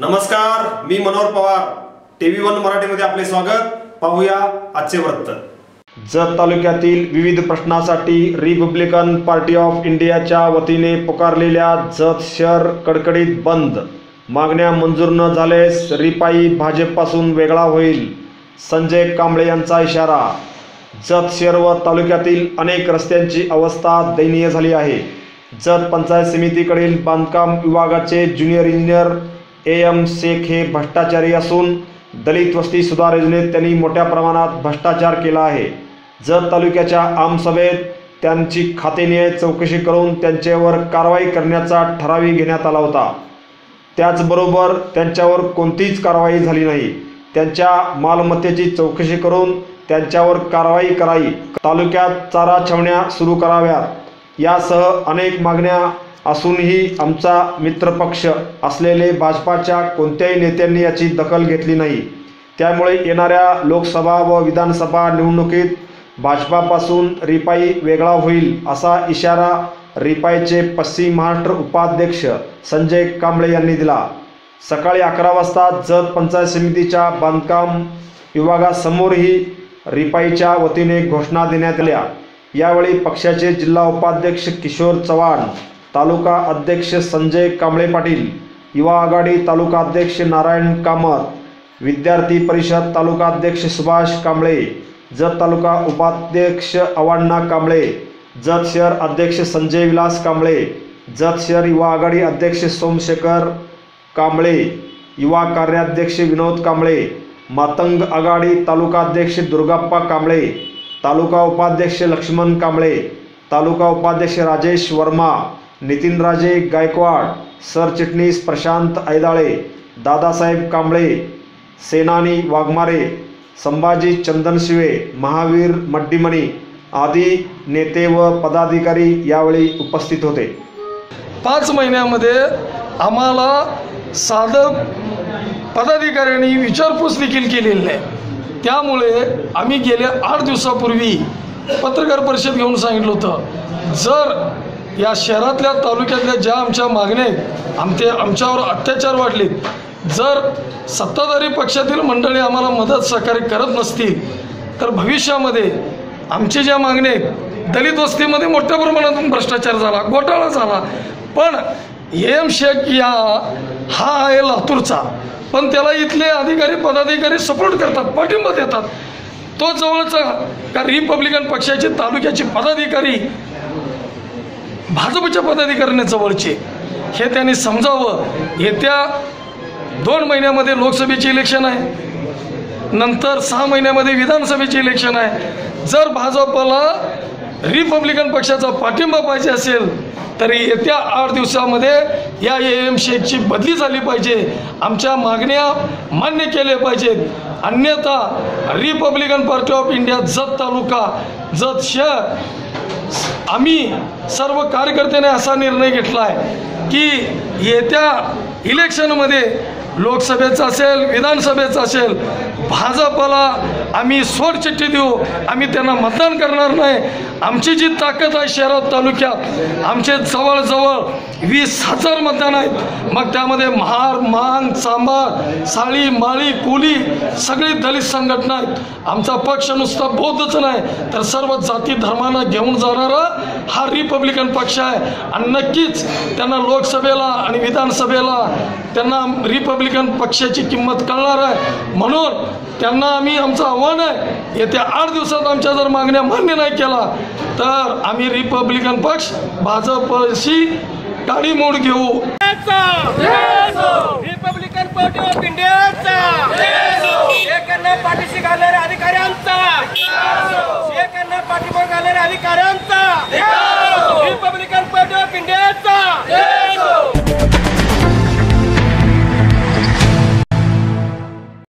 नमस्कार मी Manohar Pawar. TV one मराठीमध्ये आपले स्वागत. पाहूया आजचे वृत्त. जत तालुक्यातील विविध प्रश्नासाठी रिपब्लिकन पार्टी ऑफ इंडियाच्या वतीने पुकारलेल्या जत शहर कडकडीत बंद. मागण्या मंजूर न झाल्यास रिपाई भाजपपासून वेगळा होईल संजय कांबळे यांचा इशारा. जत शहर व तालुक्यातील अनेक रस्त्यांची अवस्था दयनीय झाली आहे. जत पंचायत समितीकडील बांधकाम विभागाचे junior engineer A M Shaikh हे भ्रष्टाचारी असून दलित वस्ती सुधार योजनेत त्यांनी मोठ्या प्रमाणात भ्रष्टाचार केला आहे. जत तालुक्याच्या आमसभेत त्यांची खातेनिहाय चौकशी करून त्यांच्यावर कारवाई करण्याचा ठरावही घेण्यात आला होता. त्याचबरोबर त्यांच्यावर कोणतीच कारवाई झाली नाही. त्यांच्या मालमत्तेची चौकशी करून त्यांच्यावर कारवाई करावी. तालुक्यात चारा छावण्या सुरू कराव्यात. यासह अनेक मागण्या असूनही आमचा मित्रपक्ष असलेले भाजपाच्या कोणत्याही नेत्यांनी याची दखल घेतली नाही. त्यामुळे येणाऱ्या लोकसभा व विधानसभा निवडणुकीत भाजपापासून रिपाई वेगळा होईल असा इशारा रिपाईचे पश्चिम महाराष्ट्र उपाध्यक्ष संजय कांबळे यांनी दिला. सकाळी अकरा वाजता जत पंचायत समितीच्या बांधकाम विभागासमोरही रिपाईच्या वतीने घोषणा देण्यात आल्या. यावेळी पक्षाचे जिल्हा उपाध्यक्ष किशोर चव्हाण तालुका अध्यक्ष संजय कांबळे पाटील युवा आघाडी तालुका अध्यक्ष नारायण कामत विद्यार्थी परिषद तालुका अध्यक्ष सुभाष कांबळे जत तालुका उपाध्यक्ष अवाण्णा कांबळे जत शहर अध्यक्ष संजय विलास कांबळे जत शहर युवा आघाडी अध्यक्ष सोमशेखर कांबळे युवा कार्याध्यक्ष विनोद कांबळे मातंग आघाडी तालुका अध्यक्ष दुर्गाप्पा कांबळे तालुका उपाध्यक्ष लक्ष्मण कांबळे तालुका उपाध्यक्ष राजेश वर्मा नितीनराजे गायकवाड सरचिटणीस प्रशांत ऐदाळे दादासाहेब कांबळे सेनानी वाघमारे संभाजी चंदनशिवे महावीर मड्डीमणी आदी नेते व पदाधिकारी यावेळी उपस्थित होते. पाच महिन्यामध्ये आम्हाला साधं पदाधिकाऱ्यांनी विचारपूस देखील केलेली नाही. त्यामुळे आम्ही गेल्या आठ दिवसापूर्वी पत्रकार परिषद घेऊन सांगितलं होतं जर या शहरातल्या तालुक्यातल्या ज्या आमच्या मागण्या आहेत आमचे आमच्यावर अत्याचार वाढलेत. जर सत्ताधारी पक्षातील मंडळी आम्हाला मदत सहकार्य करत नसतील तर भविष्यामध्ये आमच्या ज्या मागण्या आहेत दलित वस्तीमध्ये मोठ्या प्रमाणातून भ्रष्टाचार झाला घोटाळा झाला. पण एम शेख या हा आहे लातूरचा. पण त्याला इथले अधिकारी पदाधिकारी सपोर्ट करतात पाठिंबा देतात. तो जवळचा का रिपब्लिकन पक्षाचे तालुक्याचे पदाधिकारी भाजपच्या पदाधिकाऱ्यांनी जवळचे हे त्यांनी समजावं. येत्या दोन महिन्यामध्ये लोकसभेचे इलेक्शन आहे. नंतर सहा महिन्यामध्ये विधानसभेचे इलेक्शन आहे. जर भाजपला रिपब्लिकन पक्षाचा पाठिंबा पाहिजे असेल तरी येत्या आठ दिवसामध्ये या ए एम शेखची बदली झाली पाहिजे. आमच्या मागण्या मान्य केल्या पाहिजेत. अन्यथा Republican party of India Jat taluka Jat शहर आम्ही सर्व कार्यकर्त्याने असा निर्णय घेतला आहे की येत्या इलेक्शनमध्ये लोकसभेचं असेल विधानसभेचं असेल भाजपला आम्ही सोडचिठ्ठी देऊ. आम्ही त्यांना मतदान करणार नाही. आमची जी ताकद आहे शहरात तालुक्यात आमचे जवळजवळ वीस हजार मतदान आहेत. मग त्यामध्ये महार मांग चांबार साळी माळी कोली सगळी दलित संघटना आहेत. आमचा पक्ष नुसता बौद्धच नाही. तर सर्व जाती धर्मांना घेऊन जाणारा हा रिपब्लिकन पक्ष आहे. आणि नक्कीच त्यांना लोकसभेला आणि विधानसभेला त्यांना रिपब्लिक रिपब्लिकन पक्षाची किंमत कळणार आहे. म्हणून त्यांना आम्ही आमचं आव्हान आहे. येत्या आठ दिवसात आमच्या जर मागण्या मान्य नाही केला तर आम्ही रिपब्लिकन पक्ष भाजपशी टाळीमोड मोड घेऊ.